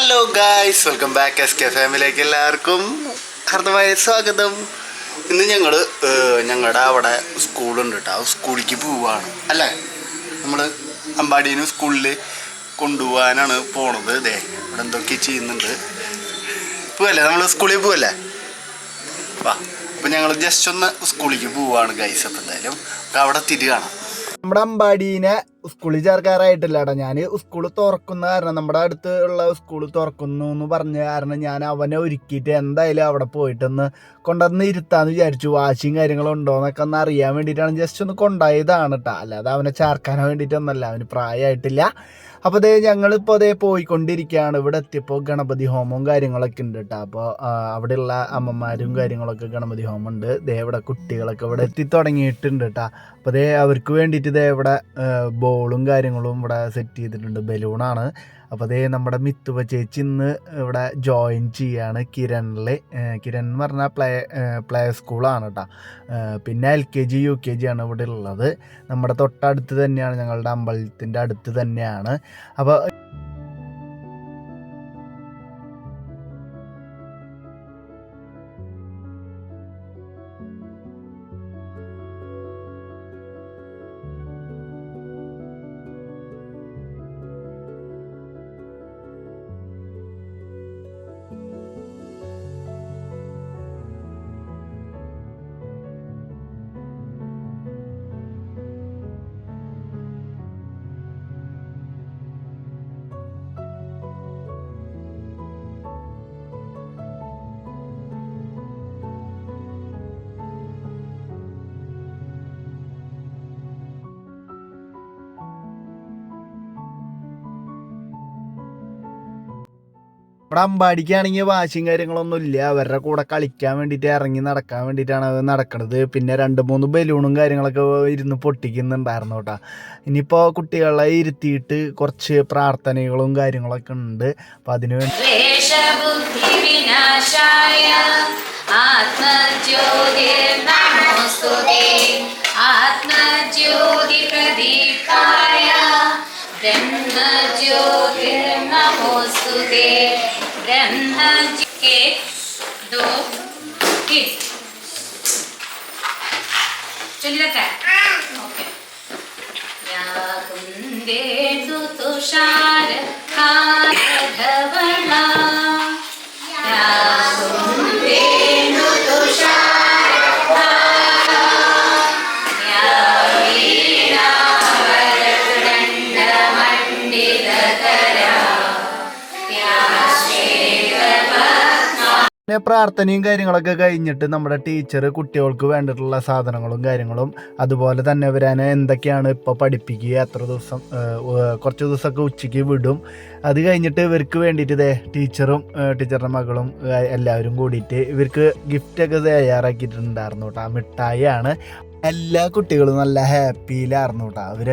Hello guys welcome back S K ഫാമിലിയിലേക്ക് എല്ലാവർക്കും ഹർദ്ദമായ സ്വാഗതം. ഇന്ന് ഞങ്ങൾ ഞങ്ങളുടെ അവിടെ സ്കൂളുണ്ട് കേട്ടോ ആ സ്കൂളിലേക്ക് പോവാണ്. അല്ലേ? നമ്മൾ അമ്പാടീനും സ്കൂളിൽ കൊണ്ടുപോകാനാണ് പോണത്. ഇതേ ഇവിടെ എന്തൊക്കെ ചെയ്യുന്നുണ്ട്. പോവല്ലേ? നമ്മൾ സ്കൂളിൽ പോവല്ലേ? വാ. അപ്പം ഞങ്ങൾ ജസ്റ്റ് ഒന്ന് സ്കൂളിലേക്ക് പോവാണ് ഗൈസ് അപ്പം എന്തായാലും അവിടെ തിരി കാണാം. നമ്മുടെ അമ്പാടീനെ സ്കൂളിൽ ചേർക്കാറായിട്ടില്ലടാ. ഞാൻ സ്കൂൾ തുറക്കുന്ന കാരണം നമ്മുടെ അടുത്ത് ഉള്ള സ്കൂൾ തുറക്കുന്നു എന്ന് പറഞ്ഞ കാരണം ഞാൻ അവനെ ഒരുക്കിയിട്ട് എന്തായാലും അവിടെ പോയിട്ടൊന്ന് കൊണ്ടുവന്ന് ഇരുത്താന്ന് വിചാരിച്ചു. വാശിയും കാര്യങ്ങളും ഉണ്ടോ എന്നൊക്കെ ഒന്ന് അറിയാൻ വേണ്ടിയിട്ടാണ് ജസ്റ്റ് ഒന്ന് കൊണ്ടായതാണ് കേട്ടോ അല്ലാതെ അവനെ ചേർക്കാൻ വേണ്ടിയിട്ടൊന്നല്ല അവന് പ്രായമായിട്ടില്ല. അപ്പോൾ അതേ ഞങ്ങളിപ്പോൾ അതേ പോയിക്കൊണ്ടിരിക്കുകയാണ്. ഇവിടെ എത്തിയപ്പോൾ ഗണപതി ഹോമവും കാര്യങ്ങളൊക്കെ ഉണ്ട് കേട്ടോ അപ്പോൾ അവിടെയുള്ള അമ്മമാരും കാര്യങ്ങളൊക്കെ ഗണപതി ഹോമം ഉണ്ട് ദേ ഇവിടെ കുട്ടികളൊക്കെ ഇവിടെ എത്തി തുടങ്ങിയിട്ടുണ്ട് കേട്ടോ അപ്പോൾ അതേ അവർക്ക് വേണ്ടിയിട്ട് ഇതേ ഇവിടെ ബോളും കാര്യങ്ങളും ഇവിടെ സെറ്റ് ചെയ്തിട്ടുണ്ട്. ബലൂണാണ് അപ്പോൾ അതേ നമ്മുടെ മിത്തുവ ചേച്ചി ഇന്ന് ഇവിടെ ജോയിൻ ചെയ്യാണ് കിരണിൽ കിരൺ എന്ന് പറഞ്ഞാൽ പ്ലേ പ്ലേ സ്കൂളാണ് കേട്ടോ പിന്നെ L K G U K G ആണ് ഇവിടെ ഉള്ളത്. നമ്മുടെ തൊട്ടടുത്ത് തന്നെയാണ് ഞങ്ങളുടെ അമ്പലത്തിന്റെ അടുത്ത് തന്നെയാണ്. അപ്പോൾ ഇവിടെ അമ്പാടിക്കാണെങ്കിൽ വാശിയും കാര്യങ്ങളൊന്നും ഇല്ല. അവരുടെ കൂടെ കളിക്കാൻ വേണ്ടിയിട്ട് ഇറങ്ങി നടക്കാൻ വേണ്ടിയിട്ടാണ് അത് നടക്കണത്. പിന്നെ രണ്ട് മൂന്ന് ബലൂണും കാര്യങ്ങളൊക്കെ ഇരുന്ന് പൊട്ടിക്കുന്നുണ്ടായിരുന്നു കേട്ടോ. ഇനിയിപ്പോൾ കുട്ടികളെ ഇരുത്തിയിട്ട് കുറച്ച് പ്രാർത്ഥനകളും കാര്യങ്ങളൊക്കെ ഉണ്ട്. അപ്പം അതിന് വേണ്ടി ब्रह्मज्योतिर्नमोस्तुते ब्रह्म के दो किड्स चलिए रहता है। ओके या कुंदे तुषार का धवला പ്രാർത്ഥനയും കാര്യങ്ങളൊക്കെ കഴിഞ്ഞിട്ട് നമ്മുടെ ടീച്ചർ കുട്ടികൾക്ക് വേണ്ടിയിട്ടുള്ള സാധനങ്ങളും കാര്യങ്ങളും അതുപോലെ തന്നെ വരാൻ എന്തൊക്കെയാണ് ഇപ്പോൾ പഠിപ്പിക്കുക എത്ര ദിവസം കുറച്ച് ദിവസമൊക്കെ ഉച്ചയ്ക്ക് വിടും. അത് കഴിഞ്ഞിട്ട് ഇവർക്ക് വേണ്ടിയിട്ട് ഇതേ ടീച്ചറും ടീച്ചറിന്റെ മകളും എല്ലാവരും കൂടിയിട്ട് ഇവർക്ക് ഗിഫ്റ്റൊക്കെ തയ്യാറാക്കിയിട്ടുണ്ടായിരുന്നു കേട്ടോ. ആ മിഠായിയാണ്. എല്ലാ കുട്ടികളും നല്ല ഹാപ്പിയിലായിരുന്നു കേട്ടോ അവർ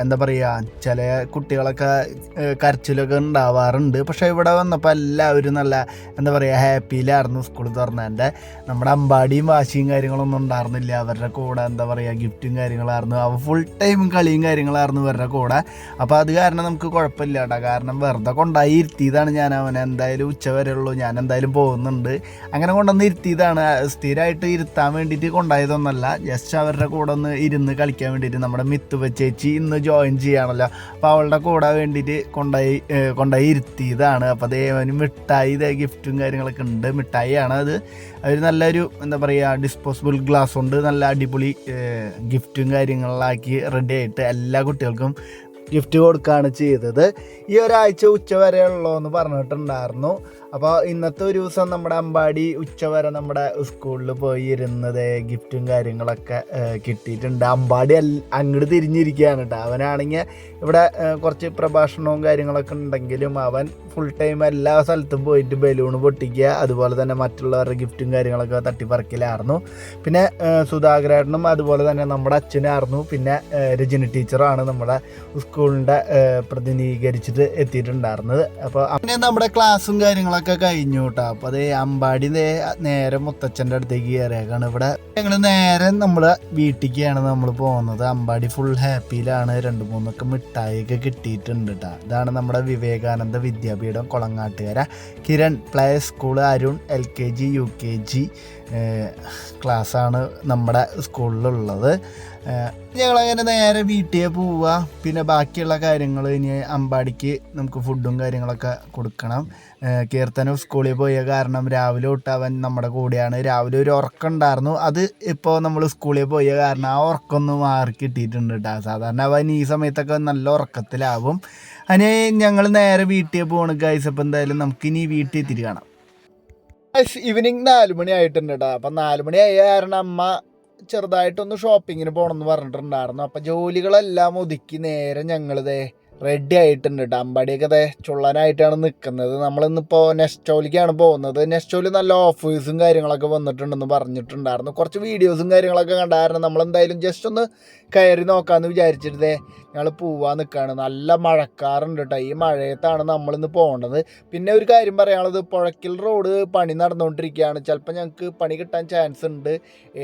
എന്താ പറയുക ചില കുട്ടികളൊക്കെ കരച്ചിലൊക്കെ ഉണ്ടാവാറുണ്ട്. പക്ഷേ ഇവിടെ വന്നപ്പോൾ എല്ലാവരും നല്ല എന്താ പറയുക ഹാപ്പിയിലായിരുന്നു സ്കൂൾ തുറന്നതിന്റെ. നമ്മുടെ അമ്പാടിയും വാശിയും കാര്യങ്ങളൊന്നും ഉണ്ടായിരുന്നില്ല. അവരുടെ കൂടെ എന്താ പറയുക ഗിഫ്റ്റും കാര്യങ്ങളായിരുന്നു. അവ ഫുൾ ടൈം കളിയും കാര്യങ്ങളായിരുന്നു ഇവരുടെ കൂടെ. അപ്പോൾ അത് കാരണം നമുക്ക് കുഴപ്പമില്ല കേട്ടോ കാരണം വെറുതെ കൊണ്ടായി ഇരുത്തിയതാണ് ഞാൻ. അവനെ എന്തായാലും ഉച്ച വരെ ഉള്ളൂ. ഞാൻ എന്തായാലും പോകുന്നുണ്ട്. അങ്ങനെ കൊണ്ടുവന്ന് ഇരുത്തിയതാണ്. സ്ഥിരമായിട്ട് ഇരുത്താൻ വേണ്ടിയിട്ട് കൊണ്ടായതൊന്നല്ല ജസ്റ്റ് അവരുടെ കൂടെ ഒന്ന് ഇരുന്ന് കളിക്കാൻ വേണ്ടിയിട്ട് നമ്മുടെ മിത്തുവ ചേച്ചി ഇന്ന് ജോയിൻ ചെയ്യാണല്ലോ. അപ്പോൾ അവളുടെ കൂടെ വേണ്ടിയിട്ട് കൊണ്ടുപോയി കൊണ്ടുപോയി ഇരുത്തിയതാണ്. അപ്പോൾ അതേ അവന് മിഠായി ഇതേ ഗിഫ്റ്റും കാര്യങ്ങളൊക്കെ ഉണ്ട്. മിഠായിയാണ് അത്. അവർ നല്ലൊരു എന്താ പറയുക ഡിസ്പോസിബിൾ ഗ്ലാസ് കൊണ്ട് നല്ല അടിപൊളി ഗിഫ്റ്റും കാര്യങ്ങളിലാക്കി റെഡി ആയിട്ട് എല്ലാ കുട്ടികൾക്കും ഗിഫ്റ്റ് കൊടുക്കുകയാണ് ചെയ്തത്. ഈ ഒരാഴ്ച ഉച്ച വരെ ഉള്ളൂ എന്ന് പറഞ്ഞിട്ടുണ്ടായിരുന്നു. അപ്പോൾ ഇന്നത്തെ ഒരു ദിവസം നമ്മുടെ അമ്പാടി ഉച്ച വരെ നമ്മുടെ സ്കൂളിൽ പോയി ഇരുന്നത് ഗിഫ്റ്റും കാര്യങ്ങളൊക്കെ കിട്ടിയിട്ടുണ്ട്. അമ്പാടി അങ്ങോട്ട് തിരിഞ്ഞിരിക്കുകയാണ് കേട്ടോ അവനാണെങ്കിൽ ഇവിടെ കുറച്ച് പ്രഭാഷണവും കാര്യങ്ങളൊക്കെ ഉണ്ടെങ്കിലും അവൻ ഫുൾ ടൈം എല്ലാ സ്ഥലത്തും പോയിട്ട് ബലൂൺ പൊട്ടിക്കുക അതുപോലെ തന്നെ മറ്റുള്ളവരുടെ ഗിഫ്റ്റും കാര്യങ്ങളൊക്കെ തട്ടിപ്പറക്കിലായിരുന്നു. പിന്നെ സുധാകരേട്ടനും അതുപോലെ തന്നെ നമ്മുടെ അച്ഛനായിരുന്നു. പിന്നെ രജനി ടീച്ചറാണ് നമ്മുടെ സ്കൂളിന്റെ പ്രതിനിധീകരിച്ചിട്ട് എത്തിയിട്ടുണ്ടായിരുന്നത്. അപ്പോൾ അങ്ങനെ നമ്മുടെ ക്ലാസ്സും കാര്യങ്ങളൊക്കെ കഴിഞ്ഞു കേട്ടോ അപ്പോൾ അത് അമ്പാടി നേരെ മുത്തച്ഛന്റെ അടുത്തേക്ക് കയറിയേക്കാണ് ഇവിടെ ഞങ്ങൾ നേരെ നമ്മൾ വീട്ടിലേക്കാണ് നമ്മൾ പോകുന്നത്. അമ്പാടി ഫുൾ ഹാപ്പിയിലാണ് രണ്ട് മൂന്നൊക്കെ മിഠായിയൊക്കെ കിട്ടിയിട്ടുണ്ട് കേട്ടോ ഇതാണ് നമ്മുടെ Vivekananda Vidyapeetham Kolangattukara. Kiran play school Arun L K G U K G ക്ലാസ്സാണ് നമ്മുടെ സ്കൂളിലുള്ളത്. ഞങ്ങളങ്ങനെ നേരെ വീട്ടിൽ പോവുക പിന്നെ ബാക്കിയുള്ള കാര്യങ്ങൾ ഇനി അമ്പാടിക്ക് നമുക്ക് ഫുഡും കാര്യങ്ങളൊക്കെ കൊടുക്കണം. കീർത്തനം സ്കൂളിൽ പോയ കാരണം രാവിലെ തൊട്ട് അവൻ നമ്മുടെ കൂടെയാണ്. രാവിലെ ഒരു ഉറക്കം ഉണ്ടായിരുന്നു. അത് ഇപ്പോൾ നമ്മൾ സ്കൂളിൽ പോയ കാരണം ആ ഉറക്കമൊന്ന് മാറി കിട്ടിയിട്ടുണ്ട് കേട്ടോ സാധാരണ അവൻ ഈ സമയത്തൊക്കെ നല്ല ഉറക്കത്തിലാവും. അതിന് ഞങ്ങൾ നേരെ വീട്ടിൽ പോകണം ഗൈസ് അപ്പോൾ എന്തായാലും നമുക്കിനി വീട്ടിൽ എത്തിയിട്ട് കാണാം. ഈവനിങ് നാല് മണി ആയിട്ടുണ്ട് കേട്ടോ അപ്പം നാല് മണി ആയ കാരണം അമ്മ ചെറുതായിട്ടൊന്ന് ഷോപ്പിങ്ങിന് പോകണം പോകണമെന്ന് പറഞ്ഞിട്ടുണ്ടായിരുന്നു. അപ്പം ജോലികളെല്ലാം ഒതുക്കി നേരെ ഞങ്ങളിതേ റെഡി ആയിട്ടുണ്ട് കേട്ടോ അമ്പാടിയൊക്കെ ദേ ചുള്ളനായിട്ടാണ് നിൽക്കുന്നത് നമ്മളിന്നിപ്പോൾ നെസ്റ്റോലിക്കാണ് പോകുന്നത്. നെസ്റ്റോലി നല്ല ഓഫേഴ്സും കാര്യങ്ങളൊക്കെ വന്നിട്ടുണ്ടെന്ന് പറഞ്ഞിട്ടുണ്ടായിരുന്നു. കുറച്ച് വീഡിയോസും കാര്യങ്ങളൊക്കെ കണ്ടായിരുന്നു. നമ്മളെന്തായാലും ജസ്റ്റ് ഒന്ന് കയറി നോക്കാമെന്ന് വിചാരിച്ചിട്ടേ ഞങ്ങൾ പോവാൻ നിൽക്കുകയാണ്. നല്ല മഴക്കാറുണ്ട് കേട്ടോ ഈ മഴയത്താണ് നമ്മളിന്ന് പോകേണ്ടത്. പിന്നെ ഒരു കാര്യം പറയാനുള്ളത്. പുഴയ്ക്കൽ റോഡ് പണി നടന്നുകൊണ്ടിരിക്കുകയാണ്. ചിലപ്പോൾ ഞങ്ങൾക്ക് പണി കിട്ടാൻ ചാൻസ് ഉണ്ട്.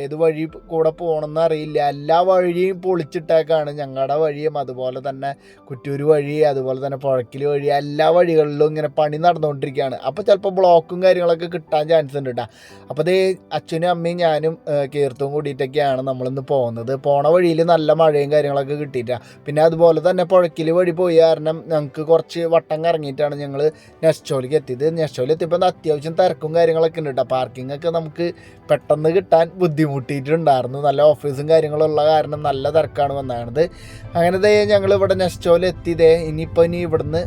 ഏത് വഴി കൂടെ പോകണമെന്ന് അറിയില്ല. എല്ലാ വഴിയും പൊളിച്ചിട്ടേക്കാണ്. ഞങ്ങളുടെ വഴിയും അതുപോലെ തന്നെ കുറ്റൂർ വഴി അതുപോലെ തന്നെ പുഴയ്ക്കൽ വഴി എല്ലാ വഴികളിലും ഇങ്ങനെ പണി നടന്നുകൊണ്ടിരിക്കുകയാണ്. അപ്പോൾ ചിലപ്പോൾ ബ്ലോക്കും കാര്യങ്ങളൊക്കെ കിട്ടാൻ ചാൻസ് ഉണ്ട് കേട്ടോ അപ്പോൾ അതേ അച്ഛനും അമ്മയും ഞാനും കീർത്തും കൂടിയിട്ടൊക്കെയാണ് നമ്മളിന്ന് പോകുന്നത്. പോണ വഴിയിൽ നല്ല മഴയും കാര്യങ്ങളൊക്കെ കിട്ടിയിട്ടാണ് പിന്നെ അതുപോലെ തന്നെ പുഴക്കിൽ വഴി പോയി. കാരണം ഞങ്ങൾക്ക് കുറച്ച് വട്ടം കറങ്ങിയിട്ടാണ് ഞങ്ങൾ നെസ്റ്റോലിക്ക് എത്തിയത്. നെസ്റ്റോലിൽ എത്തിയപ്പോൾ അത്യാവശ്യം തിരക്കും കാര്യങ്ങളൊക്കെ ഉണ്ട് കേട്ടോ പാർക്കിംഗ് ഒക്കെ നമുക്ക് പെട്ടെന്ന് കിട്ടാൻ ബുദ്ധിമുട്ടിയിട്ടുണ്ടായിരുന്നു. നല്ല ഓഫീസും കാര്യങ്ങളും ഉള്ള കാരണം നല്ല തിരക്കാണ് വന്നത് അങ്ങനെ ദേ ഞങ്ങൾ ഇവിടെ നെസ്റ്റോലിൽ എത്തിയതേ ഇനിയിപ്പോൾ ഇനി ഇവിടുന്ന്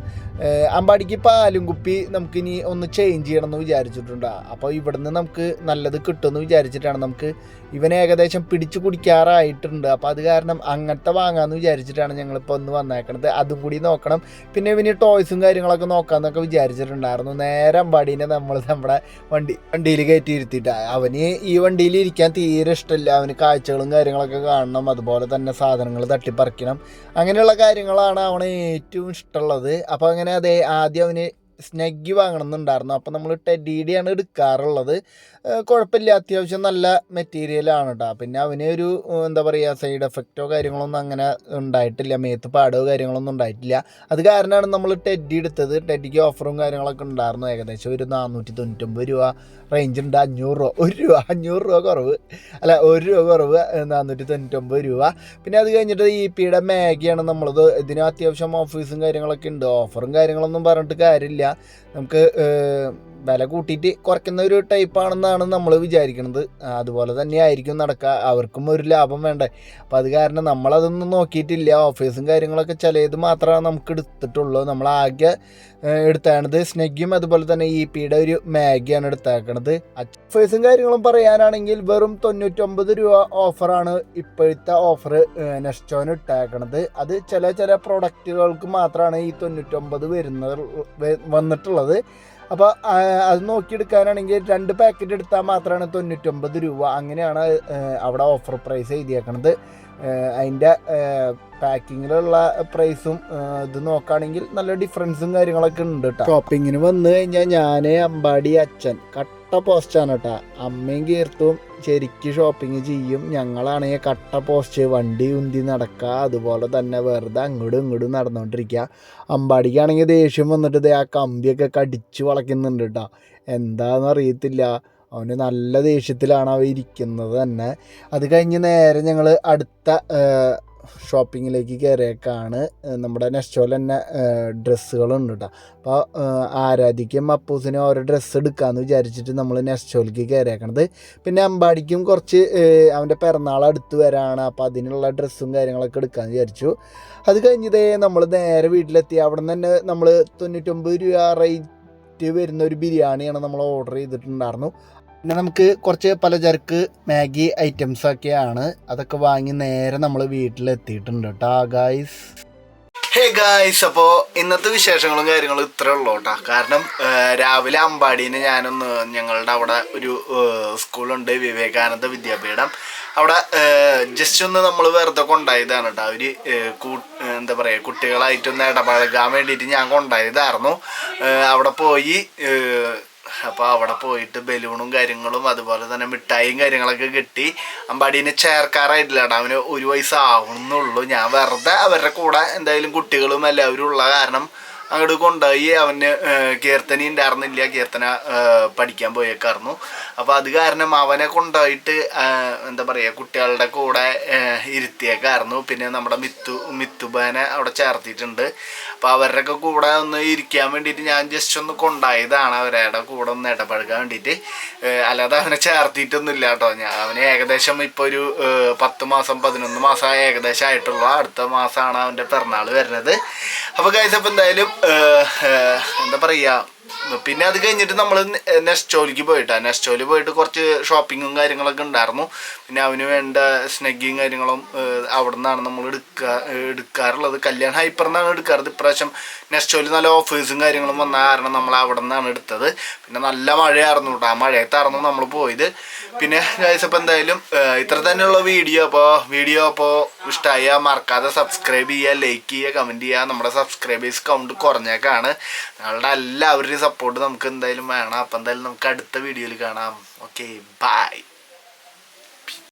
അമ്പാടിക്ക് പാലും കുപ്പി നമുക്കിനി ഒന്ന് ചേഞ്ച് ചെയ്യണം എന്ന് വിചാരിച്ചിട്ടുണ്ട്. അപ്പോൾ ഇവിടുന്ന് നമുക്ക് നല്ലത് കിട്ടുമെന്ന് വിചാരിച്ചിട്ടാണ് നമുക്ക് ഇവനെ ഏകദേശം പിടിച്ചു കുടിക്കാറായിട്ടുണ്ട്. അപ്പോൾ അത് കാരണം അങ്ങനത്തെ വാങ്ങാമെന്ന് വിചാരിച്ചിട്ടാണ് ഞങ്ങളിപ്പോൾ ഒന്ന് വന്നേക്കണത്. അതും കൂടി നോക്കണം. പിന്നെ ഇവന് ടോയ്സും കാര്യങ്ങളൊക്കെ നോക്കാമെന്നൊക്കെ വിചാരിച്ചിട്ടുണ്ടായിരുന്നു. നേരെ അമ്പാടീനെ നമ്മൾ നമ്മുടെ വണ്ടി വണ്ടിയിൽ കയറ്റി ഇരുത്തിയിട്ട്. അവന് ഈ വണ്ടിയിൽ ഇരിക്കാൻ തീരെ ഇഷ്ടമില്ല. അവന് കാഴ്ചകളും കാര്യങ്ങളൊക്കെ കാണണം. അതുപോലെ തന്നെ സാധനങ്ങൾ തട്ടിപ്പറിക്കണം. അങ്ങനെയുള്ള കാര്യങ്ങളാണ് അവന് ഏറ്റവും ഇഷ്ടമുള്ളത്. അപ്പോൾ അങ്ങനെ അതെ ആദ്യം അവന് സ്നെഗ്ഗി വാങ്ങണം എന്നുണ്ടായിരുന്നു അപ്പോൾ നമ്മൾ ടെഡിയുടെയാണ് എടുക്കാറുള്ളത് കുഴപ്പമില്ല. അത്യാവശ്യം നല്ല മെറ്റീരിയലാണ് കേട്ടോ പിന്നെ അവന് ഒരു എന്താ പറയുക സൈഡ് എഫക്റ്റോ കാര്യങ്ങളൊന്നും അങ്ങനെ ഉണ്ടായിട്ടില്ല. മേത്ത് പാടോ കാര്യങ്ങളൊന്നും ഉണ്ടായിട്ടില്ല. അത് കാരണമാണ് നമ്മൾ ടെഡി എടുത്തത്. ടെഡിക്ക് ഓഫറും കാര്യങ്ങളൊക്കെ ഉണ്ടായിരുന്നു. ഏകദേശം ഒരു നാനൂറ്റി തൊണ്ണൂറ്റൊമ്പത് രൂപ റേഞ്ച് ഉണ്ട്. അഞ്ഞൂറ് രൂപ ഒരു രൂപ അഞ്ഞൂറ് രൂപ കുറവ്. അല്ല ഒരു രൂപ കുറവ് നാനൂറ്റി തൊണ്ണൂറ്റൊമ്പത് രൂപ. പിന്നെ അത് കഴിഞ്ഞിട്ട് ഇ പിയുടെ മാഗിയാണ് നമ്മളത് ഇതിന് അത്യാവശ്യം ഓഫീസും കാര്യങ്ങളൊക്കെ ഉണ്ട്. ഓഫറും കാര്യങ്ങളൊന്നും പറഞ്ഞിട്ട് കാര്യമില്ല. നമുക്ക് വില കൂട്ടിയിട്ട് കുറയ്ക്കുന്ന ഒരു ടൈപ്പാണെന്നാണ് നമ്മൾ വിചാരിക്കുന്നത് അതുപോലെ തന്നെ ആയിരിക്കും നടക്കുക അവർക്കും ഒരു ലാഭം വേണ്ടേ. അപ്പം അത് കാരണം നമ്മളതൊന്നും നോക്കിയിട്ടില്ല. ഓഫീസും കാര്യങ്ങളൊക്കെ ചിലത് മാത്രമാണ് നമുക്ക് എടുത്തിട്ടുള്ളൂ. നമ്മൾ ആകെ എടുത്താണത് സ്നെഗിയും അതുപോലെ തന്നെ ഇ പിയുടെ ഒരു മാഗിയാണ് എടുത്തേക്കണത്. ഓഫേഴ്സും കാര്യങ്ങളും പറയാനാണെങ്കിൽ വെറും തൊണ്ണൂറ്റൊമ്പത് രൂപ ഓഫറാണ് ഇപ്പോഴത്തെ ഓഫർ നെസ്റ്റോന് ഇട്ടേക്കണത്. അത് ചില ചില പ്രൊഡക്റ്റുകൾക്ക് മാത്രമാണ് ഈ തൊണ്ണൂറ്റൊമ്പത് വരുന്നത് വന്നിട്ടുള്ളത്. അപ്പോൾ അത് നോക്കിയെടുക്കാനാണെങ്കിൽ രണ്ട് പാക്കറ്റ് എടുത്താൽ മാത്രമാണ് തൊണ്ണൂറ്റൊമ്പത് രൂപ. അങ്ങനെയാണ് അവിടെ ഓഫർ പ്രൈസ് എഴുതിയേക്കണത്. അതിന്റെ പാക്കിങ്ങിലുള്ള പ്രൈസും ഇത് നോക്കുകയാണെങ്കിൽ നല്ല ഡിഫറൻസും കാര്യങ്ങളൊക്കെ ഉണ്ട് കേട്ടോ ഷോപ്പിങ്ങിന് വന്നു കഴിഞ്ഞാൽ ഞാൻ അമ്പാടി അച്ഛൻ കട്ട പോസ്റ്റാണ് കേട്ടോ അമ്മയും കീർത്തും ശരിക്ക് ഷോപ്പിംഗ് ചെയ്യും. ഞങ്ങളാണെങ്കിൽ കട്ട പോസ്റ്റ് വണ്ടി ഉന്തി നടക്കുക അതുപോലെ തന്നെ വെറുതെ അങ്ങോട്ടും ഇങ്ങോട്ടും നടന്നുകൊണ്ടിരിക്കുക അമ്പാടിക്കാണെങ്കിൽ ദേഷ്യം വന്നിട്ട് ആ കമ്പിയൊക്കെ കടിച്ചു വളയ്ക്കുന്നുണ്ട് കേട്ടോ എന്താണെന്ന് അറിയത്തില്ല അവന് നല്ല ദേഷ്യത്തിലാണ് അവ ഇരിക്കുന്നത് തന്നെ. അത് കഴിഞ്ഞ് നേരെ ഞങ്ങൾ അടുത്ത ഷോപ്പിങ്ങിലേക്ക് കയറിയേക്കാണ് നമ്മുടെ നെസ്റ്റോയിൽ തന്നെ ഡ്രസ്സുകളുണ്ട് കേട്ടോ അപ്പോൾ ആരാധിക്കും അപ്പൂസിനും ഓരോ ഡ്രസ്സ് എടുക്കാമെന്ന് വിചാരിച്ചിട്ട് നമ്മൾ നെസ്റ്റോയിലേക്ക് കയറിയേക്കണത് പിന്നെ അമ്പാടിക്കും കുറച്ച് അവന്റെ പിറന്നാൾ അടുത്ത് വരാണ്. അപ്പോൾ അതിനുള്ള ഡ്രസ്സും കാര്യങ്ങളൊക്കെ എടുക്കാമെന്ന് വിചാരിച്ചു. അത് കഴിഞ്ഞതേ നമ്മൾ നേരെ വീട്ടിലെത്തി. അവിടെ നിന്ന് തന്നെ നമ്മൾ തൊണ്ണൂറ്റൊമ്പത് രൂപ റേറ്റ് വരുന്ന ഒരു ബിരിയാണിയാണ് നമ്മൾ ഓർഡർ ചെയ്തിട്ടുണ്ടായിരുന്നു. പിന്നെ നമുക്ക് കുറച്ച് പലചരക്ക് മാഗി ഐറ്റംസ് ഒക്കെയാണ്. അതൊക്കെ വാങ്ങി നേരെ നമ്മൾ വീട്ടിലെത്തിയിട്ടുണ്ട് കേട്ടോ ഗായ്സ് ഹേ ഗായ്സ് അപ്പോൾ ഇന്നത്തെ വിശേഷങ്ങളും കാര്യങ്ങളും ഇത്രേ ഉള്ളൂ കേട്ടോ. കാരണം രാവിലെ അമ്പാടീനെ ഞാനൊന്ന് ഞങ്ങളുടെ അവിടെ ഒരു സ്കൂളുണ്ട് വിവേകാനന്ദ വിദ്യാപീഠം. അവിടെ ജസ്റ്റ് ഒന്ന് നമ്മൾ വെറുതെ കൊണ്ടായതാണ് കേട്ടോ. അവർ കൂ എന്താ പറയുക കുട്ടികളായിട്ടൊന്ന് ഇടപഴകാൻ വേണ്ടിയിട്ട് ഞാൻ കൊണ്ടായതായിരുന്നു. അവിടെ പോയി അപ്പോൾ അവിടെ പോയിട്ട് ബലൂണും കാര്യങ്ങളും അതുപോലെ തന്നെ മിഠായിയും കാര്യങ്ങളൊക്കെ കിട്ടി. അമ്പാടീനെ ചേർക്കാറായിട്ടില്ല അവന് ഒരു വയസ്സാവുന്നുള്ളൂ. ഞാൻ വെറുതെ അവരുടെ കൂടെ എന്തായാലും കുട്ടികളും എല്ലാവരും ഉള്ള കാരണം അങ്ങോട്ട് കൊണ്ടുപോയി അവന് കീർത്തന ഉണ്ടായിരുന്നില്ല. കീർത്തന പഠിക്കാൻ പോയേക്കായിരുന്നു. അപ്പോൾ അത് കാരണം അവനെ കൊണ്ടുപോയിട്ട് എന്താ പറയുക കുട്ടികളുടെ കൂടെ ഇരുത്തിയേക്കായിരുന്നു. പിന്നെ നമ്മുടെ മിത്തു മിത്തുബാനെ അവിടെ ചേർത്തിട്ടുണ്ട് അപ്പോൾ അവരുടെയൊക്കെ കൂടെ ഒന്ന് ഇരിക്കാൻ വേണ്ടിയിട്ട് ഞാൻ ജസ്റ്റ് ഒന്ന് കൊണ്ടായതാണ് അവരുടെ കൂടെ ഒന്ന് ഇടപഴകാൻ വേണ്ടിയിട്ട്. അല്ലാതെ അവനെ ചേർത്തിയിട്ടൊന്നുമില്ല കേട്ടോ. ഞാൻ അവന് ഏകദേശം ഇപ്പോൾ ഒരു പത്ത് മാസം പതിനൊന്ന് മാസം ഏകദേശം ആയിട്ടുള്ള. അടുത്ത മാസമാണ് അവന്റെ പിറന്നാൾ വരുന്നത്. അപ്പോൾ കഴിച്ചപ്പോൾ എന്തായാലും എന്താ പറയുക പിന്നെ അത് കഴിഞ്ഞിട്ട് നമ്മൾ നെസ്റ്റോലിക്ക് പോയിട്ടാ. നെസ്റ്റോലിൽ പോയിട്ട് കുറച്ച് ഷോപ്പിങ്ങും കാര്യങ്ങളൊക്കെ ഉണ്ടായിരുന്നു. പിന്നെ അവന് വേണ്ട സ്നഗ്ഗിയും കാര്യങ്ങളും അവിടെ നിന്നാണ് നമ്മൾ എടുക്കുക എടുക്കാറുള്ളത്. കല്യാൺ ഹൈപ്പർ എന്നാണ് എടുക്കാറ് ഇപ്രാവശ്യം നെസ്റ്റോലിൽ നല്ല ഓഫേഴ്സും കാര്യങ്ങളും വന്ന കാരണം നമ്മൾ അവിടെ നിന്നാണ് എടുത്തത്. പിന്നെ നല്ല മഴയായിരുന്നു കേട്ടോ. ആ മഴയത്തായിരുന്നു നമ്മൾ പോയത്. പിന്നെ ഗൈസ് എന്തായാലും ഇത്ര തന്നെയുള്ള വീഡിയോ. അപ്പോൾ വീഡിയോ അപ്പോൾ ഇഷ്ടമായ മറക്കാതെ സബ്സ്ക്രൈബ് ചെയ്യുക ലൈക്ക് ചെയ്യുക കമന്റ് ചെയ്യുക. നമ്മുടെ സബ്സ്ക്രൈബേഴ്സ് കൗണ്ട് കുറഞ്ഞേക്കാണ്. നിങ്ങളുടെ എല്ലാവരുടെയും സപ്പോർട്ട് നമുക്ക് എന്തായാലും വേണം. അപ്പം എന്തായാലും നമുക്ക് അടുത്ത വീഡിയോയിൽ കാണാം. Okay bye